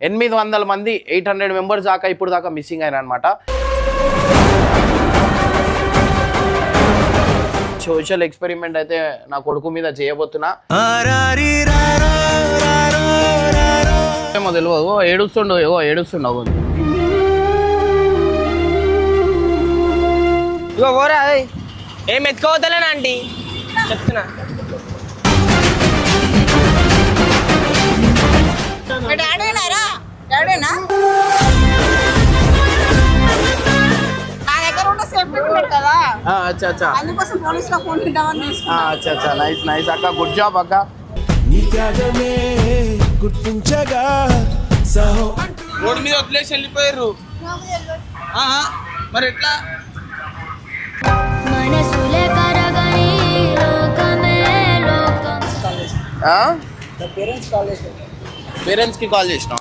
ఎనిమిది వందల మంది ఎయిట్ హండ్రెడ్ మెంబర్స్ దాకా ఇప్పుడు దాకా మిస్సింగ్ అయిన అనమాట సోషల్ ఎక్స్పెరిమెంట్ అయితే నా కొడుకు మీద చేయబోతున్నా. ఏమో తెలియదు ఓ ఏడుస్తుండు ఓ ఏడుస్తుండవు ఇగో పోరా. ఏం ఎత్తుకోవద్దలేనా ఆంటీ? చెప్తున్నా. డాడీనా నా దగ్గర ఉన్న సేఫ్టీ పిన్ కదా. అచ్చా అచ్చా. అందుకోసం పోలీసులో ఫోన్ ఆ, తీసుకున్నా. అచ్చా అచ్చా. Nice nice. అక్క గుడ్ జాబ్ అక్క. నీ త్యాగమే గుర్తించగా సహో రోడ్డు మీద వదిలేసి వెళ్ళిపోయారు. ఆ, మరి ఎట్లా? మనసులే కరగని లోకమే లోకం. పేరెంట్స్ కి కాల్ చేసిన?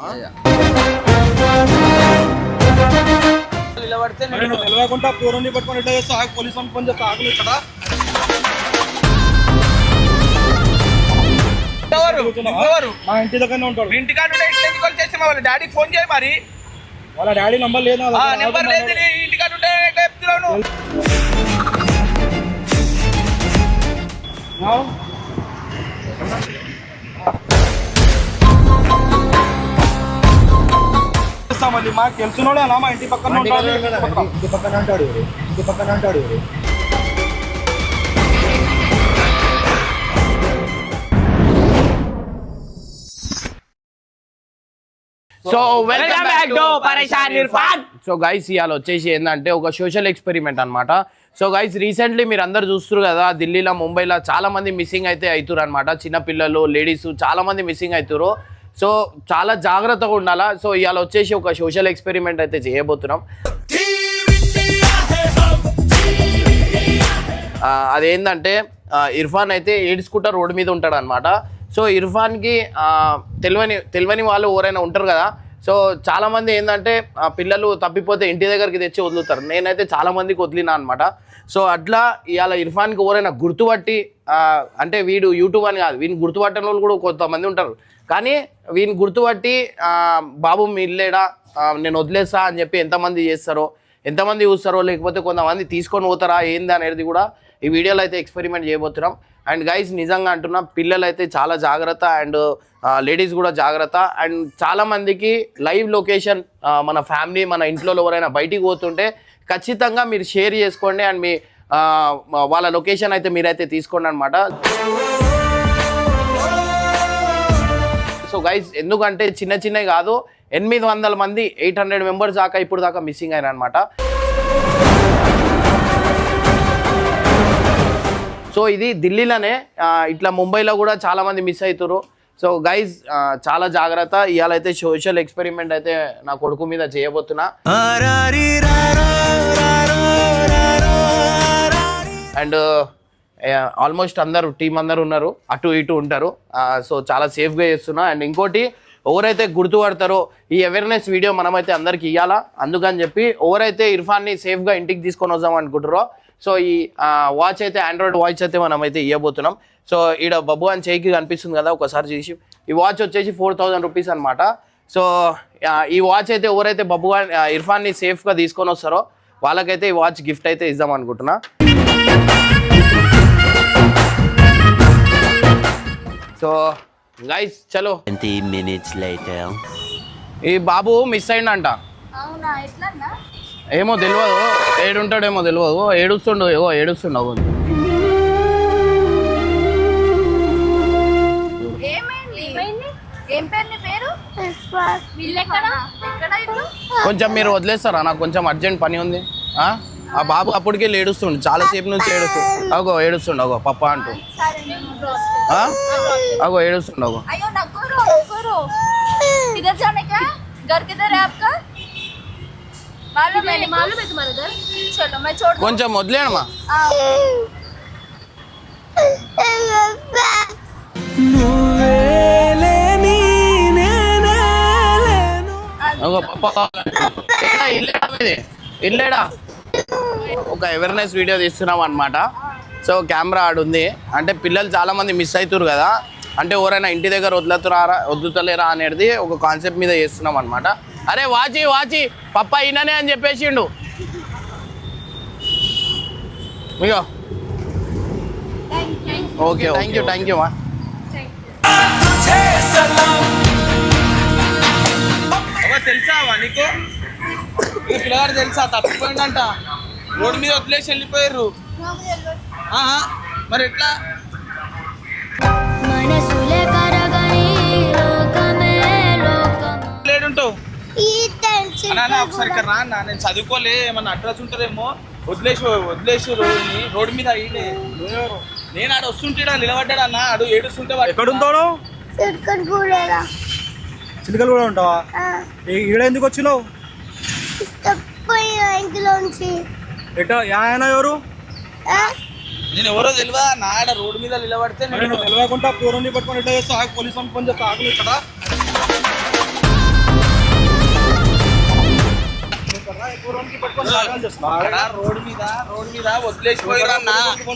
నిలబడితే మరి నువ్వు తెలియకుండా పూర్వం పట్టుకొని ఇట్లా చేస్తే ఆగు పోలీస్ వాళ్ళని ఫోన్ చేస్తే. ఆగలేదు కదా ఎవరు ఎవరు మా ఇంటి దగ్గరనే ఉంటాడు. ఇంటికాడ ఉంటే ఇంటి ఎందుకు వచ్చేసి మా వాళ్ళ? డాడీకి ఫోన్ చేయి మరి. వాళ్ళ డాడీ నంబర్ లేదు. నెంబర్ లేదు ఉంటే నువ్వు? ఆ? చేస్తాం మళ్ళీ మాకు తెలిసినోడే అలా మా ఇంటి పక్కన ఉంటాడు ఇంటి పక్కన అంటాడు? ఇంటి పక్కన అంటాడు? సో వెల్కమ్ బ్యాక్ టు పరేషాన్ ఇర్ఫాన్ సో గైస్ ఇవాళ వచ్చేసి ఏంటంటే ఒక సోషల్ ఎక్స్పెరిమెంట్ అన్నమాట సో గైస్ రీసెంట్లీ మీరు అందరు చూస్తారు కదా ఢిల్లీలో ముంబైలో చాలా మంది మిస్సింగ్ అయితే అవుతారు అనమాట చిన్నపిల్లలు లేడీస్ చాలా మంది మిస్సింగ్ అవుతారు సో చాలా జాగ్రత్తగా ఉండాలా? సో ఇవాళ వచ్చేసి ఒక సోషల్ ఎక్స్పెరిమెంట్ అయితే చేయబోతున్నాం. అదేంటంటే ఇర్ఫాన్ అయితే ఏడ్చుకుంటా రోడ్డు మీద ఉంటాడు అనమాట సో ఇర్ఫాన్కి తెలివని తెలియని తెలియని వాళ్ళు ఎవరైనా ఉంటారు కదా? సో చాలామంది ఏంటంటే పిల్లలు తప్పిపోతే ఇంటి దగ్గరికి తెచ్చి వదులుతారు. నేనైతే చాలామందికి వదిలినా అనమాట సో అట్లా ఇవాళ ఇర్ఫాన్కి ఎవరైనా గుర్తుపట్టి అంటే వీడు యూట్యూబ్ అని కాదు వీడిని గుర్తుపట్టని వాళ్ళు కూడా కొంతమంది ఉంటారు. కానీ వీని గుర్తుపట్టి బాబు మీ ఇల్లేడా? నేను వదిలేస్తా అని చెప్పి ఎంతమంది చేస్తారో ఎంతమంది చూస్తారో లేకపోతే కొంతమంది తీసుకొని పోతారా ఏంది అనేది కూడా ఈ వీడియోలో అయితే ఎక్స్పెరిమెంట్ చేయబోతున్నాం. అండ్ గైస్ నిజంగా అంటున్నా పిల్లలు అయితే చాలా జాగ్రత్త అండ్ లేడీస్ కూడా జాగ్రత్త. అండ్ చాలామందికి లైవ్ లొకేషన్ మన ఫ్యామిలీ మన ఇంట్లో ఎవరైనా బయటికి పోతుంటే ఖచ్చితంగా మీరు షేర్ చేసుకోండి. అండ్ మీ వాళ్ళ లొకేషన్ అయితే మీరైతే తీసుకోండి అనమాట సో గైస్ ఎందుకంటే చిన్న చిన్నవి కాదు ఎనిమిది వందల మంది ఎయిట్ హండ్రెడ్ మెంబర్స్ దాకా ఇప్పుడు దాకా మిస్సింగ్ అయిన అనమాట సో ఇది ఢిల్లీలోనే ఇట్లా ముంబైలో కూడా చాలా మంది మిస్ అవుతారు సో గైజ్ చాలా జాగ్రత్త. ఇవాళ అయితే సోషల్ ఎక్స్పెరిమెంట్ అయితే నా కొడుకు మీద చేయబోతున్నా. అండ్ ఆల్మోస్ట్ అందరు టీం అందరు ఉన్నారు. అటు ఇటు ఉంటారు. సో చాలా సేఫ్గా చేస్తున్నా. అండ్ ఇంకోటి ఎవరైతే గుర్తుపడతారో ఈ అవేర్నెస్ వీడియో మనమైతే అందరికి ఇవ్వాలా అందుకని చెప్పి ఎవరైతే ఇర్ఫాన్ని సేఫ్గా ఇంటికి తీసుకొని వద్దాం అనుకుంటారో సో ఈ వాచ్ అయితే ఆండ్రాయిడ్ వాచ్ అయితే మనం అయితే ఇవ్వబోతున్నాం సో ఈడ బబ్బు అని చేయికి కనిపిస్తుంది కదా ఒకసారి చూసి. ఈ వాచ్ వచ్చేసి ఫోర్ థౌజండ్ రూపీస్ అనమాట సో ఈ వాచ్ అయితే ఎవరైతే బబ్బు ఇర్ఫాన్ని సేఫ్గా తీసుకొని వస్తారో వాళ్ళకైతే ఈ వాచ్ గిఫ్ట్ అయితే ఇద్దాం అనుకుంటున్నా. సో గైస్ చలో. 20 minutes later. ఈ బాబు మిస్ అయిందంట ఏమో తెలియదు ఏడుంటాడేమో తెలియదు ఏడుస్తుండు ఏవో ఏడుస్తుండవు కొంచెం మీరు వదిలేస్తారా? నాకు కొంచెం అర్జెంట్ పని ఉంది. ఆ బాబు అప్పటికే ఏడుస్తుండు చాలాసేపు నుంచి ఏడుస్తు అగో ఏడుస్తుండు అగో పప్ప అంటు. అగో ఏడుస్తుండు అగో. కొంచెం వదిలేనమ్మా. ఇల్లేడా? ఒక అవేర్నెస్ వీడియో తీస్తున్నాం అనమాట సో కెమెరా ఆడుంది అంటే పిల్లలు చాలా మంది మిస్ అవుతారు కదా. అంటే ఎవరైనా ఇంటి దగ్గర వదులుతురారా వదులుతలేరా అనేది ఒక కాన్సెప్ట్ మీద చేస్తున్నాం అనమాట అరే వాచి వాచి పప్ప ఈయననే అని చెప్పేసిండు. ఇగో. Okay thank you thank you మా తెలుసా నీకు? తెలుసా? తప్పిపోయిందంట రోడ్డు మీద వదిలేసి వెళ్ళిపోయారు మరి ఎట్లా? మనసులే కరగని లోకమే లోకము. లేడుంటావు. ఈ టెన్షన్ అన్నా అన్నా, ఒకసారి ఇక్కడ రా అన్న నేను చదువుకోలే ఏమన్నా అడ్రస్ ఉంటుందేమో. వదిలేసి వదిలేసి రోడ్డు మీద నేను ఆడ వస్తుంటాడా నిలబడ్డాడు అన్న? ఆడు ఏడుస్తుంటే వాడు- ఎక్కడుంటావు చిట్కట్ కూడా చిలుకలు కూడా ఉంటావా ఈడ ఎందుకు వచ్చినావు? ఎట ఆయన ఎవరు? ఆ? నేను ఎవరో తెలియదా నా ఆడ రోడ్డు మీద నిలబడితే నేను నువ్వు తెలియకుండా పూర్వం పట్టుకొని ఎట్లా చేస్తా ఆగు, పోలీస్ వాళ్ళని ఫోన్ చేస్తా ఆగలేదు రోడ్డు మీద రోడ్డు మీద వదిలేసి పోయిరా అన్న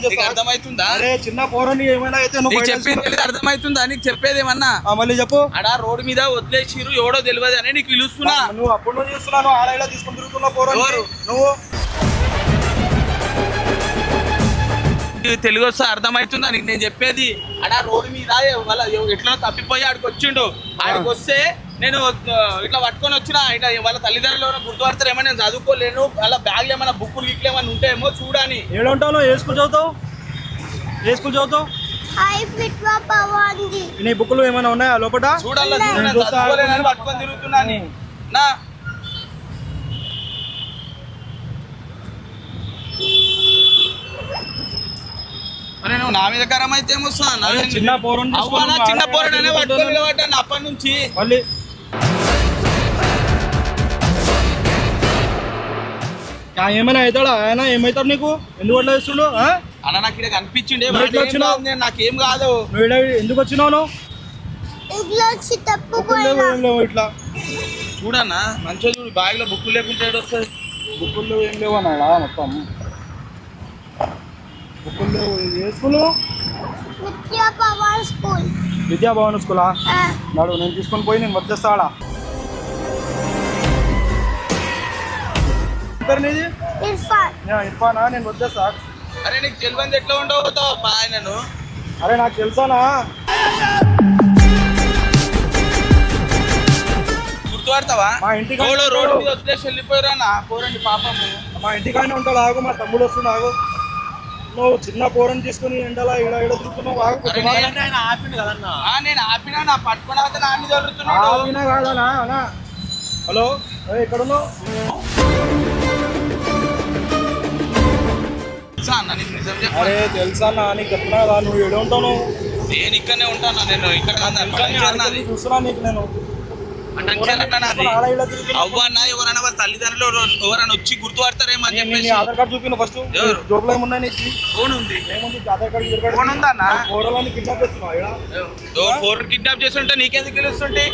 నీకు అర్థమవుతుందా అరే చిన్న పోరని ఏమైనా అయితే నువ్వు నీకు చెప్పింది తెలియదు, అర్థమవుతుందా నీకు చెప్పేది ఏమన్నా? ఆ, మళ్ళీ చెప్పు. ఆడ రోడ్డు మీద వదిలేసిరు ఎవడో తెలియదు అని నీకు పిలుస్తున్నా. నువ్వు అప్పుడు చూస్తున్నాను ఆడ ఇలా తీసుకొని తిరుగుతున్నా పోరని? నువ్వు? తెలుగు వస్తే అర్థమవుతుందా నీకు నేను చెప్పేది. ఆడ రోడ్డు మీద వాళ్ళ ఎట్లా తప్పిపోయి ఆడికి వచ్చిండు. ఆడికి వస్తే నేను ఇట్లా పట్టుకొని వచ్చిన ఇట్లా వాళ్ళ తల్లిదండ్రులు ఎవరైనా గుర్తుపడతారేమో నేను చదువుకోలేను. వాళ్ళ బ్యాగ్లు ఏమైనా బుక్కులు గిట్లు ఏమైనా ఉంటాయేమో చూడని. ఏడుంటావు ఏ స్కూల్ చదువుతావు? ఏ స్కూల్ చదువుతావు? నీ బుక్లు ఏమైనా ఉన్నాయా లోపల చూడాలి పట్టుకొని తిరుగుతున్నాను నా అరే నువ్వు నా మీద కరం అయితే ఏమొస్తా చిన్న నువ్వు చిన్న పోరడనే. పట్టుకొని నిలబడ్డాను అప్పటి నుంచి. మళ్ళీ ఏమైనా అవుతాడా? ఆయన ఏమవుతాడు నీకు? ఎందుకు అట్లా చేస్తుండు? అన్న నాకు ఇక్కడ కనిపించిండే. వచ్చినావు? నాకేం కాదు. నువ్వు ఎందుకు వచ్చినావు నువ్వు? ఇట్లా చూడన్నా మంచిగా చూడు బ్యాగ్లో బుక్కులు లేకుంటే ఏడు వస్తుంది బుక్కులు లేవు ఏం లేవు అన్నాడా మొత్తం? బుక్కులు లేవు ఇది ఏ స్కూలు? స్కూల్. విద్యాభవన్ స్కూలా? నాడు నేను తీసుకొని పోయి నేను వచ్చేస్తాడా నీది? ఇర్ఫాన్. నేను వచ్చేస్తా. అరే నీకు తెలివంది ఎట్లా ఉండవుతావు ఆయనను. అరే నాకు తెలుసానా? గుర్తుపడతావా? మా ఇంటికి రోడ్డు రోడ్డు మీద వదిలేసి వెళ్ళిపోయారా నా. పోరండి పాపము. మా ఇంటికాడనే ఉంటాడు. ఆగు మా తమ్ముడు వస్తుంది ఆగు. నువ్వు చిన్న పోరని తీసుకుని ఎండలా తిరుగుతున్నావు అరే ఆగు. నేను- ఆ, నేను ఆపినా నా పట్టుకుని అవుతా నా మీద వదులుతున్నాడు ఆగినా కాదనా అనా హలో? ఏ, ఎక్కడున్నావు? తెలుసా అన్న నీకు నిజం చెప్పు అరే తెలుసా నా నీకు చెప్తున్నా కదా నువ్వు ఏడు ఉంటావు నేను ఇక్కడనే ఉంటాను నేను ఇక్కడ చూస్తున్నా నీకు నేను. పటాన్చేరు అన్న నాది. ఆడ ఈడ తిరుగుతున్నా. అవ్వ అన్న ఎవరైనా వాళ్ళ తల్లిదండ్రులు ఎవరు- ఎవరైనా వచ్చి గుర్తుపడతారేమో అని నీ- నీ చెప్పేసి. ఆధార్ కార్డు చూపిన ఫస్ట్? జోబులో ఏమున్నాయి నీకు? ఫోన్ ఉంది. ఏముంది? ఆధార్ కార్డు ఈధార్ కార్డు. ఫోన్ ఉందా అన్న? కూరలని కిడ్నాప్ చేస్తున్నావు ఈడ ఎవరు? ఫోన్ కిడ్నాప్ చేస్తుంటే నీకెందుకు తెలుస్తుంటే?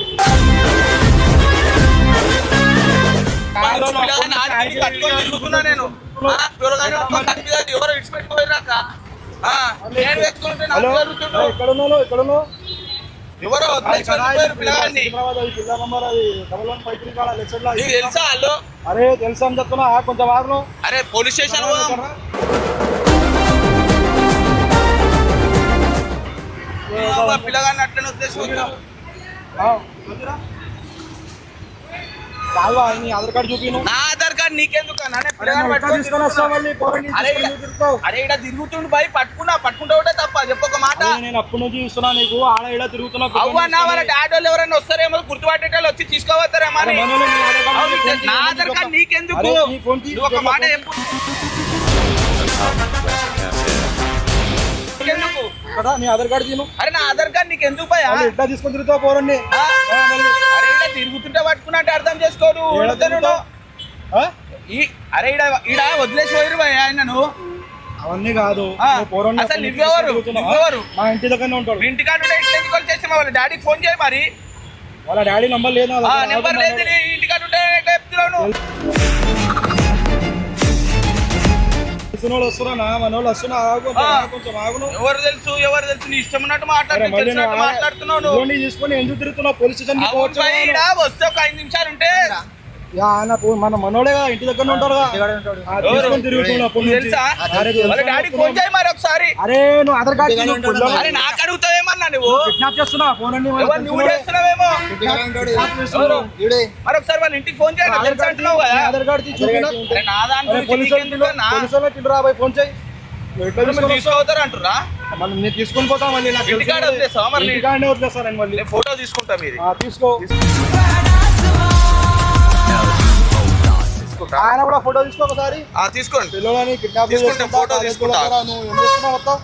నేను. మీద ఎవరో ఇడిచిపెట్టిపోయినాక ఆ, నేను వెతుకుంటే నాకు హలో? జరుగుతుండు. ఎక్కడ ఉన్నావు ఎక్కడ ఉన్నావు ఎవరో పిల్లగాన్ని నీకు తెలుసా వాళ్ళు అరే తెలుసా అని చెప్తున్నా. కొంచెం వారు అరే పోలీస్ స్టేషన్ పిల్లగాన్ని అట్లనే పోతాం. కాల్వా నీ ఆధార్ కార్డు చూపిను. నీకెందుకు అరే ఇక్కడ- తిరుగుతుండు బాయ్ పట్టుకున్నా పట్టుకుంటా ఒకటే తప్ప చెప్పొక మాట. నేను అప్పటి నుంచి చూస్తున్నా నీకు ఆడ తిరుగుతున్నా అవ్వ నా వాళ్ళ డాడీ వాళ్ళు ఎవరైనా వస్తారేమో గుర్తుపట్టేటోళ్ళు వచ్చి తీసుకోవస్తారేమో నీ ఆధార్ కార్డు. నీకెందుకు? ఒక మాట చెప్పు? కదా నీ ఆధార్ కార్డు తీను. అరే నా ఆధార్ కార్డు నీకు ఎందుకు ఎట్లా తీసుకొని తిరుగుతావు పోరండి అరే తిరుగుతుంటే పట్టుకున్నట్టు అర్థం చేసుకోరు ఈ అరే ఇడ ఈడ వదిలేసి పోయిరు భయ ఆయనను. అవన్నీ కాదు. అసలు నువ్వెవరు? నువ్వెవరు? మా ఇంటి దగ్గరనే ఉంటాడు. ఇంటి కాడ ఇంటి ఎందుకు చేసి వాళ్ళ డాడీకి ఫోన్ చేయి మరి. వాళ్ళ డాడీ నంబర్ లేదు దగ్గర. నెంబర్ లేదు ఇంటి కాడ ఉంటే ఆగును. ఎవరు తెలుసు ఎవరు తెలుసు? నీ ఇష్టం ఉన్నట్టు మాట్లాడుతున్నావు తీసుకొని ఎందుకు తిరుగుతున్నావు? పోలీస్ స్టేషన్ వస్తే ఒక ఐదు నిమిషాలు ఉంటే ఆయన మన మనోడే కదా ఇంటి దగ్గర. తెలుసా? అరే, మరి ఒకసారి. నువ్వు ఆధార్ కార్డు అరే నాకు అడుగుతావేమన్నా నువ్వు? కిడ్నాప్ చేస్తున్నా ఫోన్ అండి నువ్వు. చేస్తున్నావేమో. మరి వాళ్ళ ఇంటికి ఫోన్ చేయండి ఆధార్ తెలుసా కార్డు అంటున్నావు కదా ఆధార్ కార్డు తీసి చూపినా? అరే నా దాని పోలీసు రాబోయ్ ఫోన్ చేయి. మరి అంటురా? మళ్ళీ నేను తీసుకొని పోతా మళ్ళీ నాకు ఇంటికాడ తెలిసిన వదిలేస్తావా మరి? ఇంటికాడనే వదిలేస్తాను నేను మళ్ళీ. నేను ఫోటో తీసుకుంటా మీది. ఆ, తీసుకో ఆయన కూడా ఫోటో తీసుకో ఒకసారి. ఆ, తీసుకోండి. పిల్లలని కిడ్నాప్ తీసుకుంటా, photo తీసుకుంటా. నువ్వు ఏం చేస్తున్నావు మొత్తం?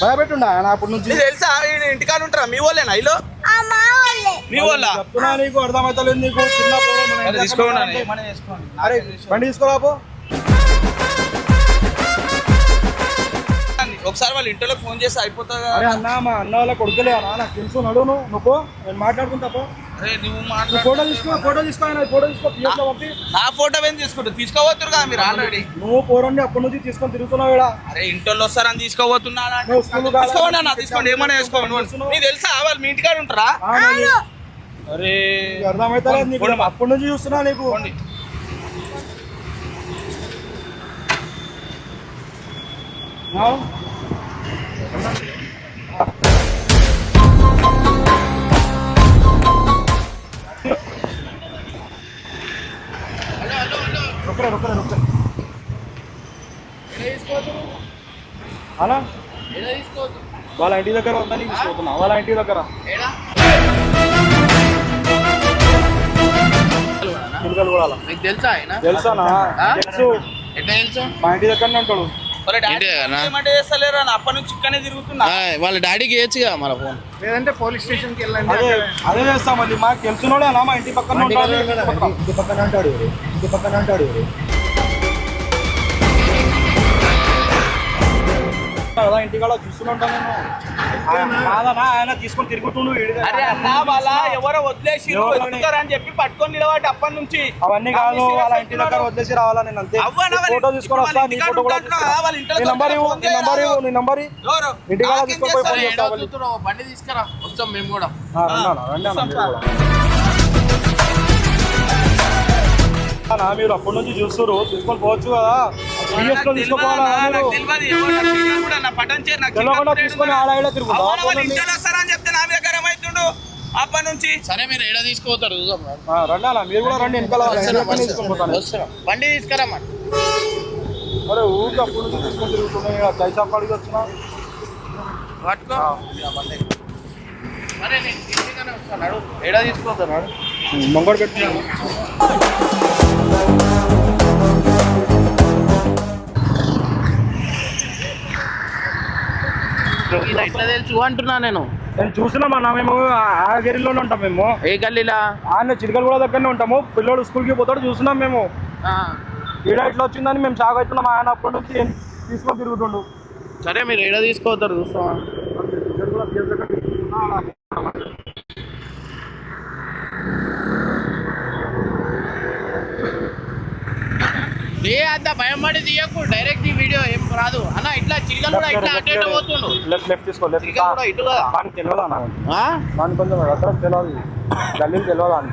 భయపెట్టుండా ఆయన అప్పటి నుంచి? తెలుసా? ఇంటికాడ ఉంటారా? మీ వాళ్ళేనా? ఇల్లు? ఆ మా వాళ్ళే. చెప్తున్నా నీకు అర్థమవుతలేదు నీకు. చిన్న పోరం మన ఇంటి తీసుకోండి అరే బండి తీసుకోరాపో ఒకసారి వాళ్ళ ఇంట్లో ఫోన్ చేసి అయిపోతా అరే అన్న మా అన్న వాళ్ళ కొడుకులే అన్న నాకు తెలుసు నడు నువ్వు. నేను మాట్లాడుకుంటా పో అరే నువ్వు నువ్వు మాట్లాడు ఫోటో తీసుకో ఫోటో తీసుకో ఫోటో తీసుకో పిఎస్లో పంపి. నా ఫోటో ఏం తీసుకుంటా తీసుకోవద్దురు కదా మీరు ఆల్రెడీ నువ్వు పోరండి అప్పటి నుంచి తీసుకొని తిరుగుతున్నావు ఇక్కడ. అరే ఇంట్లో వస్తారని తీసుకోబోతున్నా? తీసుకోండి అన్న తీసుకోండి ఏమైనా వేసుకోండి నీకు తెలుసా? వాళ్ళు మీ ఇంటికాడ ఉంటారా? అరే. నీకు అర్థమవుతలేదు నీకు. అప్పటి నుంచి చూస్తున్నా నీకు. రొక్కరే, రొక్కరే. అలా? వాళ్ళ ఇంటి దగ్గర ఉందని తీసుకుపోతున్నా. వాళ్ళ ఇంటి దగ్గర. నీకు తెలుసా? తెలుసు? మా ఇంటి దగ్గరనే ఉంటాడు. వాళ్ళ డాడీకి ఇవ్వచ్చుగా మన ఫోన్. లేదంటే పోలీస్ స్టేషన్కి వెళ్ళండి అదే అదే చేస్తాం మళ్ళీ. మాకు తెలిసినోడే అన్న మా ఇంటి పక్కన ఉంటాడు ఇంటి పక్కన. అంటాడు. ఇంటి పక్కన అంటాడు కదా ఇంటికాడ చూస్తుంటా నేను కాదన్నా ఆయన తీసుకొని తిరుగుతుండు. అరే అన్న వాళ్ళ ఎవరో వదిలేసి? వెతుకుతారని చెప్పి పట్టుకొని నిలబడి అప్పటి నుంచి అవన్నీ కాదు వాళ్ళ ఇంటి దగ్గర వదిలేసి రావాలా నేను అంతే? ఫోటో తీసుకొని వస్తా నీ ఫోటో కూడా నీ నంబర్ ఇవ్వు ఫోన్ నీ నంబర్? ఇవ్వు నీ? ఇంటికాడ నాకేం తీసుకొని పోయి? ఫోన్ చేస్తా బండి తీసుకురా వస్తాం మేము కూడా రండి అన్న, మీరు అప్పటి నుంచి చూస్తారు తీసుకొని పోవచ్చు కదా. బిఎస్లో తీసుకొని. ఆడ అప్పటి నుంచి సరే మీరు ఏడ తీసుకోతారు చూద్దాం. రా. ఆ, రండి అన్న మీరు కూడా రండి వెనకాల తీసుకొని. బండి అరే ఊరికి అప్పటి నుంచి తీసుకొని తిరుగుతున్నాయి ఇక్కడ చై చాపాడికి వచ్చిన? పట్టుకో. సరే నేను తీసుకునే వస్తాను. ఏడ తీసుకోతాను మంగళ పెట్టుకున్నాను ఇది ఎట్లా తెలుసు అంటున్నా నేను. నేను చూసినాం అన్న మేము ఆ గెరిలోనే ఉంటాం మేము. ఏ గల్లీలా? ఆయన చిలకలు కూడా దగ్గరనే ఉంటాము. పిల్లోడు స్కూల్కి పోతాడు చూసినాం మేము. ఈడ ఇట్లా వచ్చిందని మేము షాక్ అవుతున్నాం. ఆయన అప్పటి నుంచి తీసుకొని తిరుగుతుండు. సరే మీరు ఏడ తీసుకోతారు చూస్తావా? ఏ అంత భయం పడి తీయకు. డైరెక్ట్ ఈ వీడియో ఏం రాదు. అన్న ఇట్లా చిల్లలు కూడా ఇట్లా అటు ఇటు పోతుండు లెఫ్ట్ లెఫ్ట్ తీసుకో లెఫ్ట్ చిల్లలు కూడా ఇటు కదా. దానికి తెలియదు అన్న. ఆ? దానికి కొంచెం తెలియదు. గల్లీలు తెలియదు అని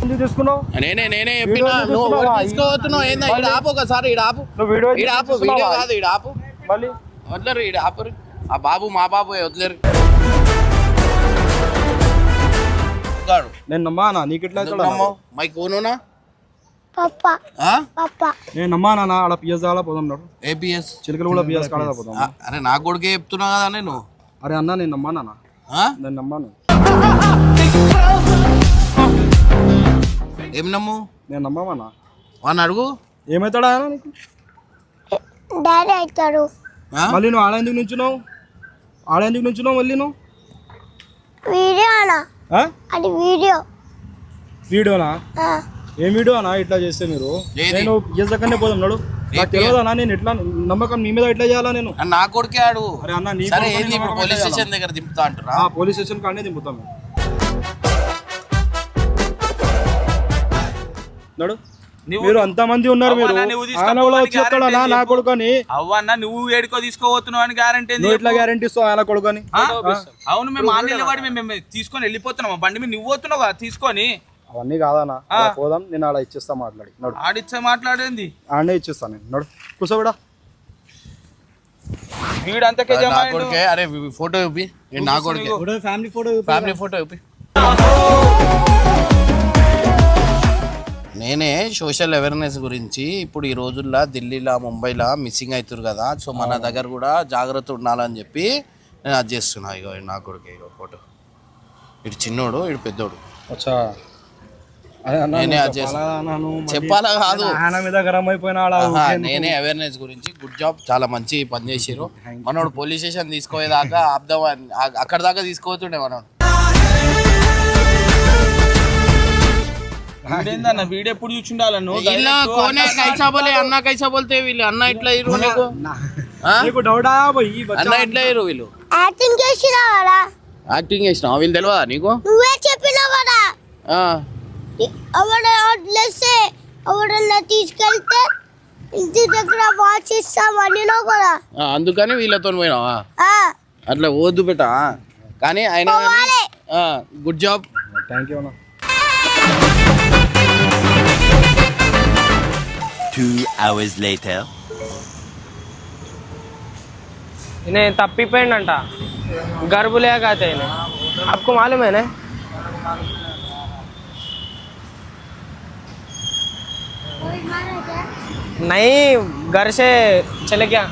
ఎందుకు తీసుకున్నావు? నేనే నేనే చెప్పిన. నువ్వు తీసుకోవచ్చున్నావు ఏందా? ఆపు ఒకసారి ఆపు. వీడియో ఆపు? వీడియో కాదు ఈడ ఆపు. మళ్ళీ? వదిలేరు ఆపరు. ఆ బాబు మా బాబు వదిలేరు. గాడు. నేను నమ్మానా నీకు ఇట్లా అవుతాడా? మై కోనునా? పప్ప. నేను నమ్మానా ఆడ పిఎస్ కాడ పోదాం నాడు ఏపీఎస్ చిలకలు కూడా పిఎస్ కాడ పోదాం. ఆ, అరే నా కొడుకే చెప్తున్నా కదా నేను. అరే అన్న నేను నమ్మానా? నేను నమ్మాను ఏం నమ్ము? నేను నమ్మమన్నా వాడిని అడుగు. ఏమవుతాడా నీకు? డాడీ అవుతాడు? మళ్ళీ నువ్వు ఆడ ఎందుకు నుంచున్నావు? ఆడ ఎందుకు నుంచున్నావు మళ్ళీ నువ్వు? వీడియో? అది వీడియో. వీడియోనా? ఆ, ఏం వీడియో అన్నా ఇట్లా చేస్తే మీరు? నేను దగ్గరనే పోదాం నాడు. నాకు ఏ తెలియదు అన్నా నేను ఎట్లా నమ్మకం నీ మీద ఎట్లా చేయాలా నేను? నా కొడుకే అడుగు అరే అన్న నీ పోలీస్ స్టేషన్ దగ్గర దింపుతా అంటారా ఆ పోలీస్ స్టేషన్ కాడనే దింపుతాం నడు. మీరు అంతమంది ఉన్నారు మీరు. తీసుకోపోవడానికి వచ్చి చెప్తాడా నా. కొడుకని. అవ్వన్న నువ్వు ఏడుకో తీసుకోబోతున్నావు అని గ్యారంటీ ఇట్లా గ్యారంటీ ఇస్తావు ఆయన కొడుకని? అవును మేము ఆన్లైన్ వాడి మేము తీసుకొని వెళ్ళిపోతున్నాం. బండి మీద నువ్వు పోతున్నావు తీసుకొని. అవన్నీ కాదన్నా. పోదాం నేను ఆడ ఇచ్చేస్తా మాట్లాడి. నడు. ఆడిచ్చే మాట్లాడేంది? ఆడనే ఇచ్చేస్తాను నేను. నడు. కూర్చోబెడా నా. కొడుకే అరే ఫోటో చూపి. నా కొడుకే. ఫ్యామిలీ ఫోటో ఫ్యామిలీ ఫోటో చూపి. నేనే సోషల్ అవేర్నెస్ గురించి ఇప్పుడు ఈ రోజుల్లో ఢిల్లీలో ముంబైలో మిస్సింగ్ అవుతారు కదా. సో మన దగ్గర కూడా జాగ్రత్త ఉండాలని చెప్పి నేను అది చేస్తున్నా. ఇగో నా కొడుకే ఇగో ఫోటో. ఇటు చిన్నోడు ఇటు పెద్దోడు. నేనే అది చేస్తా. చెప్పాలా కాదు. నేనే అవేర్నెస్ గురించి గుడ్ జాబ్ చాలా మంచి పని చేసారు మనోడు పోలీస్ స్టేషన్ తీసుకోయేదాకా ఆపుదాం అని- ఆ- అక్కడ దాకా తీసుకోవతుండే మనోడు. వీడేందన్న? వీడు ఎప్పుడు చూచుండాల నువ్వు ఇలా కోనే కైసా బోలే అన్న కైసా బోల్తే వీళ్ళు అన్న ఇట్లా ఇరు నీకు? ఆ? నీకు డౌటా పోయి అన్న ఇట్లా ఇరు వీళ్ళు? యాక్టింగ్ యాక్టింగ్ చేసినావు వీళ్ళు తెలియదా నీకు? నువ్వే వదిలేస్తే ఎవడన్నా తీసుకెళ్తే ఇంటి దగ్గర వాచ్ ఇస్తామని ఆ, అందుకని వీళ్ళతో పోయినావా? ఆ, అట్లా వద్దు బెట. కానీ ఆయన. Good job. థ్యాంక్ యూ అన్న. Two hours later. इन्हें तप्पी पेंड अंटा गर्भ ले कहते हैं इन्हें आपको मालूम है ना नहीं घर से चले गया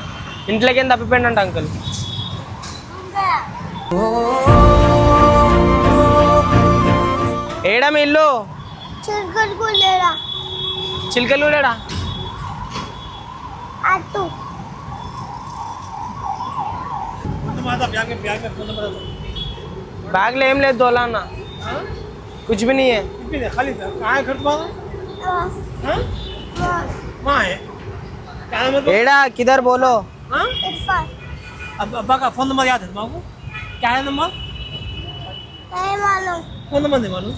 ఇంట్లోకి ఏం తప్పిపోయిందంట అంకుల్ ఏడా మీ ఇల్లు చిరుకలు లేరా చిలుకలు లేడా आतू बैग ले లేదు దోలానా हाँ? कुछ भी नहीं है। खाली कहाँ है घर हाँ? है? किधर बोलो? हाँ? अब अब्बा का फ़ोन नंबर याद है तुम्हारा क्या है नंबर नहीं मालूम। फ़ोन नंबर नहीं मालूम।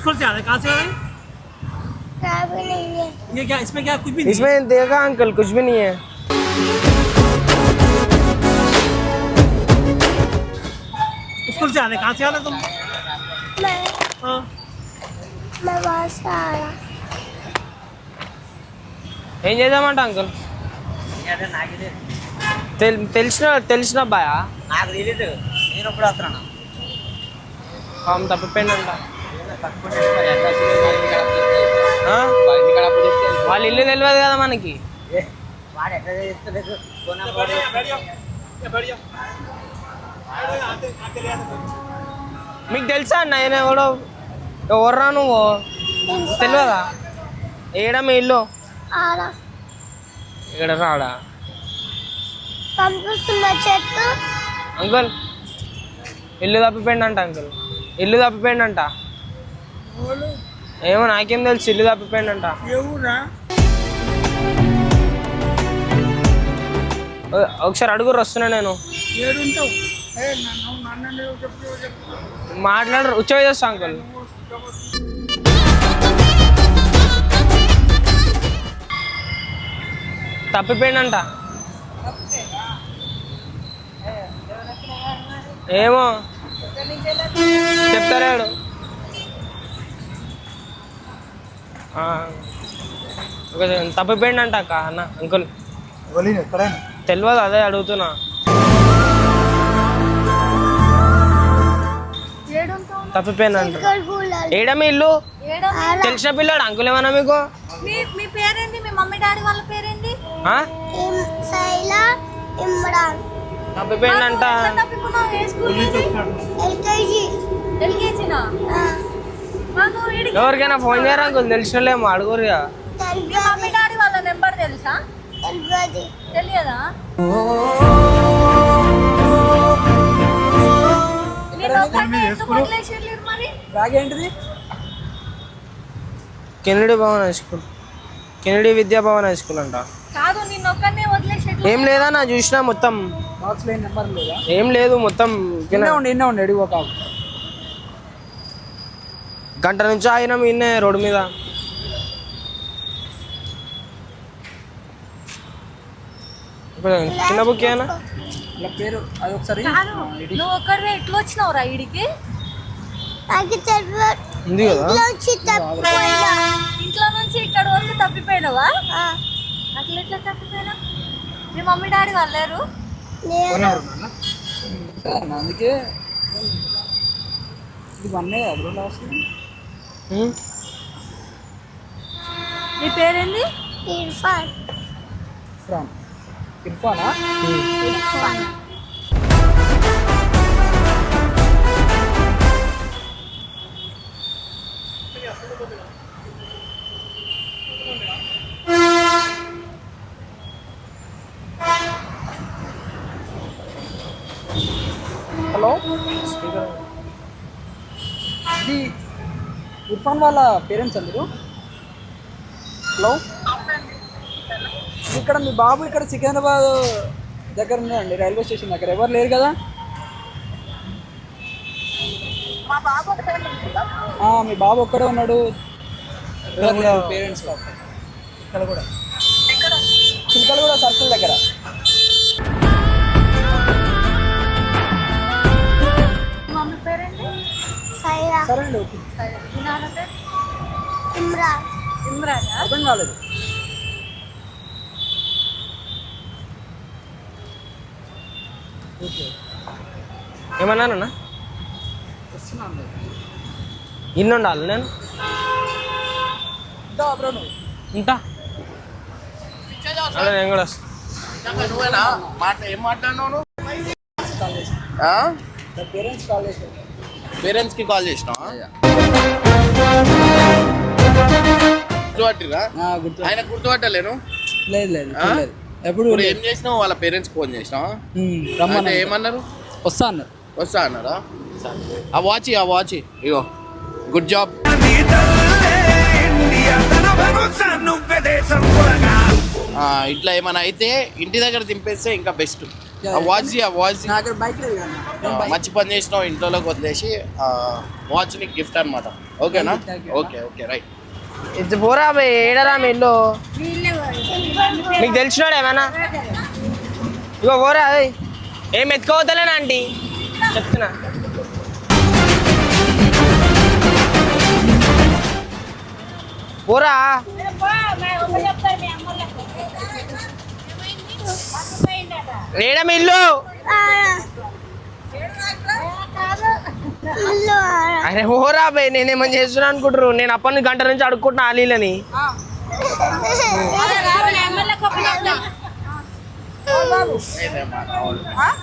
स्कूल से आ रहे कहाँ से आ रहे भी नहीं है ये क्या इसमें क्या कुछ भी नहीं इसमें देखा अंकल कुछ भी नहीं है है। स्कूल से आ रहे हैं? कहाँ से आ रहे हैं तुम मैं हाँ मैं वहाँ से आया ఏం చేద్దామంట అంకుల్ తెల్ తెలిసిన తెలిసిన అబ్బాయా నాకు తెలీదు నేను ఎప్పుడు వస్తున్నాను పాపం తప్పిపోయిందంట ఆ? వాళ్ళ ఇల్లు తెలియదు కదా మనకి. వాడు ఎట్లా చేస్తలేదు మీకు తెలుసా అన్న ఆయన ఎవడో ఎవర్రా నువ్వు? తెలియదా? ఏడా మీ ఇల్లు? ఆరా ఇక్కడ రాడా? అంకుల్ ఇల్లు తప్పిపోయిందంట అంకుల్. ఇల్లు తప్పిపోయిందంట. ఏమో నాకేం తెలుసు ఇల్లు తప్పిపోయిందంట. ఓ- ఒకసారి అడుగురు వస్తున్నా నేను. మాట్లాడరు ఉచ్చ చేస్తా అంకుల్. తప్పిపోయిందంట. ఏమో. చెప్తారేడు. సెకండ్. తప్పిపోయిందంట అక్క అన్న అంకుల్. తెలియదు అదే అడుగుతున్నా. తప్పిపోయిందంట ఏడ మీ ఇల్లు? తెలిసిన పిల్లాడు అంకుల్ ఏమన్నా మీకు? మీ మీ మమ్మీ డాడీ వాళ్ళ తప్పిపోయిందంట? ఎల్కేజీ. ఎల్కేజీనా? ఎవరికైనా ఫోన్ చేయరా అంకుల్ తెలిసినలేమో అడుగురు. మీ మమ్మీ డాడీ వాళ్ళ నెంబర్ తెలుసా? తెలియదు. ఏంటిది? Kennedy Bhavan high school. Kennedy Vidya Bhavan high school అంట. కాదు ఏం లేదా నా చూసినా మొత్తం. బాక్స్ లేని నెంబర్ లేదా? ఏం లేదు మొత్తం. నిన్నే ఉండి నిన్నే ఉండి అడిగి ఒక గంట నుంచి ఆయన ఈయన రోడ్డు మీద. చిన్న బుక్ ఏనా వచ్చినావు ఇంట్లో నుంచి వరకు తప్పిపోయినావా? తప్పిపోయినా మీ మమ్మీ డాడీ అందుకే. ఇది నీ పేరేంది? ఇర్ఫాన్. ఫ్రామ్ ఇర్ఫానా? హలో ఇర్ఫాన్ వాళ్ళ పేరెంట్స్ అందరు? హలో? ఇక్కడ మీ బాబు ఇక్కడ సికింద్రాబాద్ దగ్గర ఉన్నాడండి రైల్వే స్టేషన్ దగ్గర. ఎవరు లేరు కదా? ఆ, మీ బాబు ఒక్కడే ఉన్నాడు. పేరెంట్స్ ఇక్కడ కూడా. చిలకలు కూడా సర్కిల్ దగ్గర. సైరా సరే అండి ఓకే. ఇమ్రాన్ ఇమ్రాన్. అర్థం కాలేదు ఓకే ఏమన్నానన్నా ఇన్ని ఉండాలి నేను ఇంత. అలా నేను కూడా నువ్వేనా? మాట ఏం మాట్లాడినావు నువ్వు? కాల్ చేసి ఆ? పేరెంట్స్ కాల్ చేసి పేరెంట్స్కి కాల్ చేసినావా? గుర్తుపట్టిరా? గుర్తు ఆయన గుర్తుపట్టలేను? లేదు లేదు. ఎప్పుడు ఏం చేసినావు? వాళ్ళ పేరెంట్స్ ఫోన్ చేసినావా? ఏమన్నారు? వస్తా అన్నారు. వస్తా అన్నారా. ఆ వాచ్ ఆ వాచ్. ఇగో గుడ్ జాబ్. ఇట్లా ఏమైనా అయితే ఇంటి దగ్గర దింపేస్తే ఇంకా బెస్ట్. వాచ్ ఆ వాచ్ మంచి పని చేసినావు ఇంట్లోకి వదిలేసి వాచ్ నీకు గిఫ్ట్ అనమాట ఓకేనా. Okay okay right. ఇది పోరా బే ఏడరా మీ ఇల్లు? మీకు తెలిసినాడు ఏమైనా? ఇగో పోరా అదే ఏం ఎత్తుకోవద్దలేనా ఆంటీ. చెప్తున్నా. పోరా. ఏడా మీ ఇల్లు అరే పోరా బే నేనేమని చేస్తున్నా అనుకుంటారు నేను అప్పటి నుంచి గంట నుంచి అడుక్కుంటున్నా ఆలీలని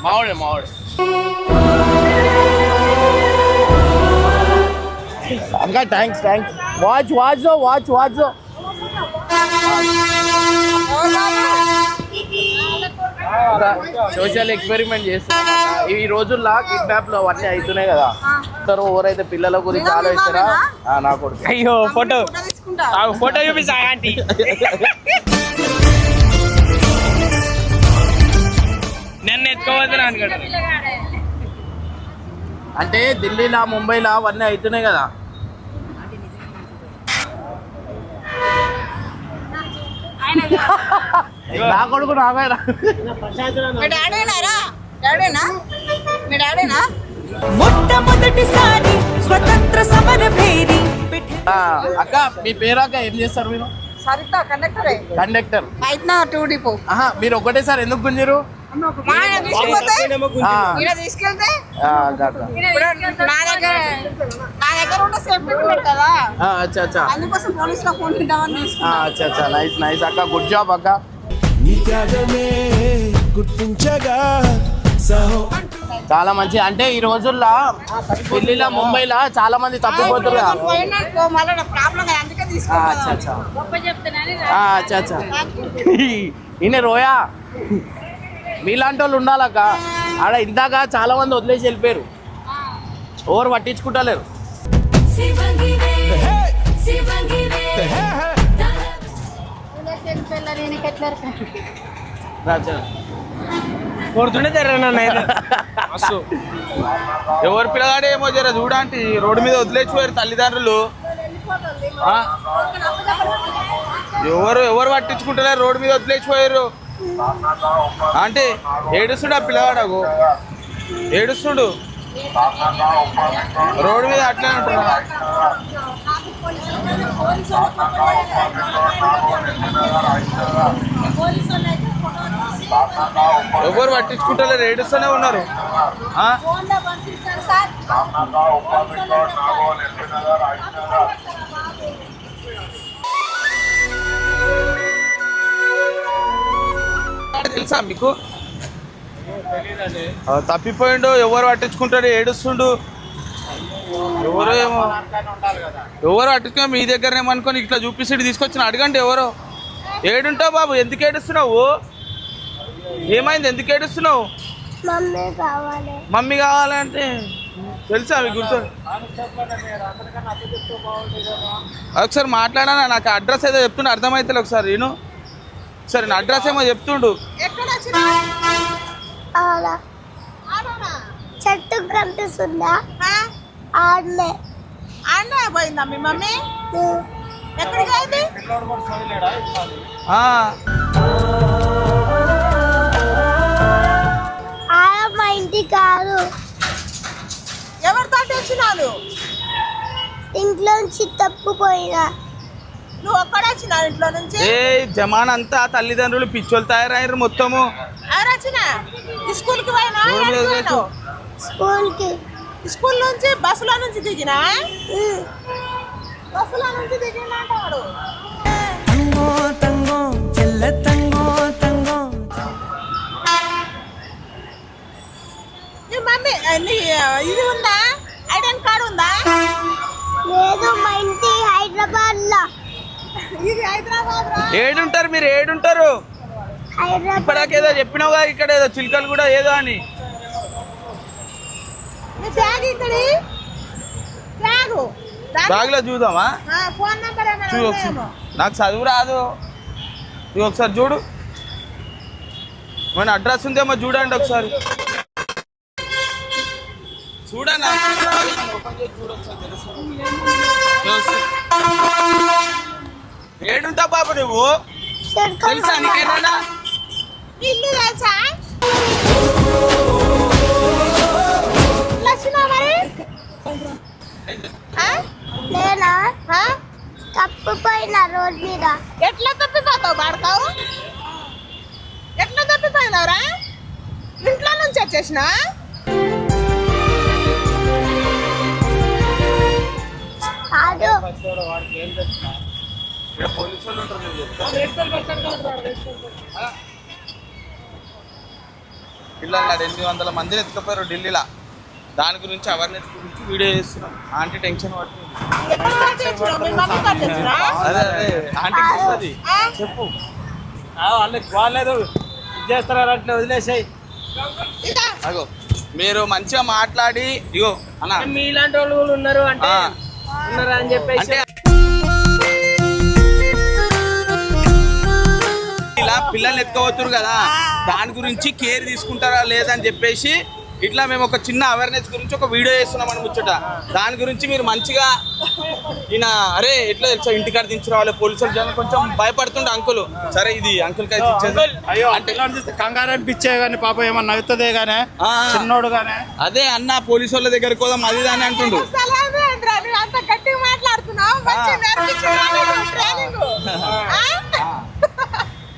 మావాడే మావాడే. అంకా thanks thanks watch watch watch watch social experiment చేస్తున్నా. ఈ రోజుల్లో కిడ్నాప్లో అవన్నీ అవుతున్నాయి కదా. అందరూ ఎవరైతే పిల్లల గురించి ఆలోచిస్తారా? ఆ, నా కొడుకు. అయ్యో ఫోటో. ఫోటో చూపిస్తా ఆంటీ. నన్ను ఎత్తుకోవద్దు అనుకుంటా అంటే ఢిల్లీలో ముంబైలో అవన్నీ అవుతున్నాయి కదా. నా కొడుకు మీ డాడీనారా డాడీనా మీ డాడీనా మొట్టమొదటిసారి స్వతంత్ర సమర భేరి. అక్క మీ పేరు అక్క ఏం చేస్తారు మీరు? సరిత కండక్టరే కండక్టర్ అయితే టూ డిపో? ఆహా మీరు ఒకటేసారి ఎందుకు గుంజరు తీసుకెళ్తే? నా దగ్గర నా దగ్గర ఉన్న సేఫ్టీ పిన్ కదా. ఆ, అచ్చా అచ్చా. అందుకోసం పోలీసులో ఫోన్ ఇద్దామని ఆ, తీసుకున్నా. అచ్చా అచ్చా. నైస్ నైస్ అక్క గుడ్ జాబ్ అక్క. త్యాగమే గుర్తించగా సహో చాలా మంచి. అంటే ఈ రోజుల్లో ఢిల్లీలో ముంబైలో చాలా మంది తప్పిపోతారు కదా. పోయినాకో మళ్ళీ ప్రాబ్లం కదా అందుకే ఆ, తీసుకున్నా అచ్చా. అచ్చా ఆ, అచ్చా అచ్చా. ఈయన రోయా. మీలాంటి వాళ్ళు ఉండాలక్క ఆడ ఇందాక చాలా మంది వదిలేసి వెళ్ళిపోయారు. ఎవరు పట్టించుకుంటలేరు. కొడుతుండే ఎవరు పిల్లగాడు ఏమో జర చూడండి రోడ్డు మీద వదిలేసిపోయారు తల్లిదండ్రులు. ఆ? ఎవరు ఎవరు పట్టించుకుంటలేరు రోడ్డు మీద వదిలేసిపోయారు. అంటే ఏడుస్తుడు ఆ పిల్లవాడకు ఏడుస్తుడు. రోడ్డు మీద అట్లే ఉంటున్నా ఎవరు పట్టించుకుంటలేరు ఏడుస్తూనే ఉన్నారు. తెలుసా మీకు? తప్పిపోయిండు ఎవరు పట్టించుకుంటాడు ఏడుస్తుండు. ఎవరో ఏమో. ఎవరు పట్టించుకో మీ దగ్గర ఏమనుకొని ఇట్లా చూపిస్తే తీసుకొచ్చిన అడగండి ఎవరో. ఏడుంటావు బాబు ఎందుకు ఏడుస్తున్నావు? ఏమైంది ఎందుకు ఏడుస్తున్నావు? మమ్మీ కావాలంటే తెలుసా మీకు గుర్తు? ఒకసారి మాట్లాడానా? నాకు అడ్రస్ ఏదో చెప్తుండే అర్థమైతే ఒకసారి నేను సరే నా అడ్రస్ ఏమో చెప్తుండు. ఆడ చెట్టు కనిపిస్తుందా? ఆడలే. అన్న పోయిందా మీ మమ్మీ? ఎక్కడికి అయింది మా ఇంటి కాదు. ఎవరితో వచ్చినావు? ఇంట్లోంచి తప్పుపోయినా నువ్వు ఒక్కడ వచ్చినావు ఇంట్లో నుంచి? ఏ జమాన్ అంతా తల్లిదండ్రులు పిచ్చోళ్ళు తయారయ్యారు మొత్తము. వచ్చినా? స్కూల్కి పోయినా? స్కూల్కి స్కూల్ నుంచి బస్సులో నుంచి దిగినా. బస్సులో నుంచి దిగినాడు తంగో తంగో చెల్ల తంగో తంగో. నీ మమ్మీ నీ ఇది ఉందా? ఐడెంటి కార్డు ఉందా? లేదు మా ఇంటి హైదరాబాద్లో ఇది హైదరాబాద్ ఏడుంటారు మీరు ఏడుంటారు. ఇప్పటిదాకా ఏదో చెప్పినావు కదా ఇక్కడ ఏదో చిలుకలు కూడా ఏదో అని. బ్యాగ్ చూద్దామా? చూ నాకు చదువు రాదు. ఇది ఒకసారి చూడు. మన అడ్రస్ ఉందేమో చూడండి ఒకసారి. చూడన్నా ఏడుంటా బాబు నువ్వు? తెలుసా నీకేనా ఇల్లు తెలుసా? లక్ష్మణ మరి? ఆ? నేనా? ఆ? రోడ్ మీద. ఎట్లా తప్పిపోతావు పడతావు ఎట్లా తప్పిపోయినావురా? ఇంట్లో నుంచి వచ్చేసిన? కాదు. పిల్లలు ఎనిమిది వందల మందిని ఎత్తుకుపోయారు ఢిల్లీలో. దాని గురించి అవేర్నెస్ గురించి వీడియో చేస్తున్నాం. ఆంటీ టెన్షన్ పడుతుంది. అదే అదే ఆంటీకి వస్తుంది చెప్పు. వాళ్ళకి బాగాలేదు చేస్తారు అట్లా వదిలేసాయి. అగో మీరు మంచిగా మాట్లాడి ఇగో అన్న. మీలాంటి వాళ్ళు కూడా ఉన్నారు అంటే ఉన్నారా అని చెప్పేసి. ఇలా పిల్లల్ని ఎత్తుకోవచ్చురు కదా. దాని గురించి కేర్ తీసుకుంటారా లేదని చెప్పేసి ఇట్లా మేము ఒక చిన్న అవేర్నెస్ గురించి ఒక వీడియో చేస్తున్నాం అని ముచ్చట. దాని గురించి మీరు మంచిగా ఈయన అరే ఎట్లా తెలుసా ఇంటికాడ దించి రావాలి పోలీసులు జనం కొంచెం భయపడుతుండే అంకుల్ సరే ఇది అంకుల్ కంగారు అనిపించే కానీ పాప ఏమన్నా అవుతుందే గానే ఆ, చిన్నోడు గానే. అదే అన్న పోలీసు వాళ్ళ దగ్గరికి పోదాం అది ఇది అని అంటుండు.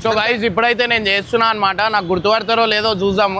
సో గైజ్ ఇప్పుడైతే నేను చేస్తున్నా అనమాట నాకు గుర్తుపడతారో లేదో చూద్దాము.